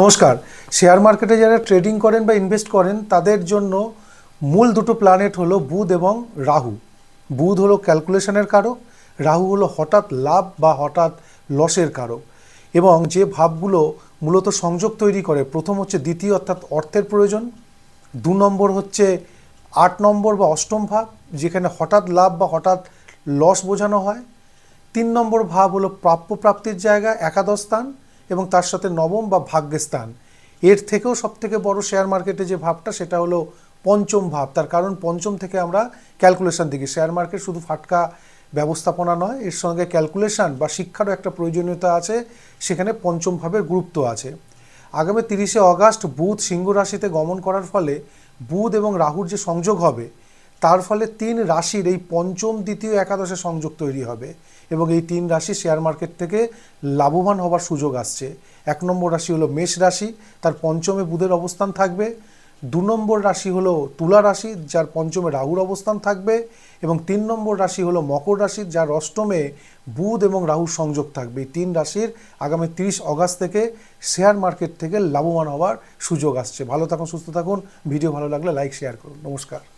নমস্কার। শেয়ার মার্কেটে যারা ট্রেডিং করেন বা ইনভেস্ট করেন, তাদের জন্য মূল দুটো প্ল্যানেট হলো বুধ এবং রাহু। বুধ হলো ক্যালকুলেশনের কারক, রাহু হলো হঠাৎ লাভ বা হঠাৎ লসের কারক। এবং যে ভাবগুলো মূলত সংযোগ তৈরি করে, প্রথম হচ্ছে দ্বিতীয় অর্থাৎ অর্থের প্রয়োজন, দু নম্বর হচ্ছে আট নম্বর বা অষ্টম ভাব যেখানে হঠাৎ লাভ বা হঠাৎ লস বোঝানো হয়। তিন নম্বর ভাব হলো প্রাপ্য প্রাপ্তির জায়গা, একাদশ স্থান। এবং তার সাথে নবম বা ভাগ্যের স্থান এর থেকেও সব থেকে বড় শেয়ার মার্কেটে যে ভাবটা, সেটা হলো পঞ্চম ভাব। তার কারণ পঞ্চম থেকে আমরা ক্যালকুলেশন দেখি। শেয়ার মার্কেট শুধু ফাটকা ব্যবস্থাপনা নয়, এর সঙ্গে ক্যালকুলেশন বা শিক্ষারও একটা প্রয়োজনীয়তা আছে। সেখানে পঞ্চম ভাবের গুরুত্ব আছে। আগামী তিরিশে অগাস্ট বুধ সিংহ রাশিতে গমন করার ফলে বুধ এবং রাহুর যে সংযোগ হবে তার ফলে তিন রাশির এই পঞ্চম, দ্বিতীয়, একাদশে সংযোগ তৈরি হবে এবং এই তিন রাশি শেয়ার মার্কেট থেকে লাভবান হবার সুযোগ আসছে। এক নম্বর রাশি হলো মেষ রাশি, তার পঞ্চমে বুধের অবস্থান থাকবে। দু নম্বর রাশি হলো তুলা রাশি, যার পঞ্চমে রাহুর অবস্থান থাকবে এবং তিন নম্বর রাশি হলো মকর রাশি, যার অষ্টমে বুধ এবং রাহুর সংযোগ থাকবে। এই তিন রাশির আগামী তিরিশ অগাস্ট থেকে শেয়ার মার্কেট থেকে লাভবান হওয়ার সুযোগ আসছে। ভালো থাকুন, সুস্থ থাকুন। ভিডিও ভালো লাগলে লাইক শেয়ার করুন। নমস্কার।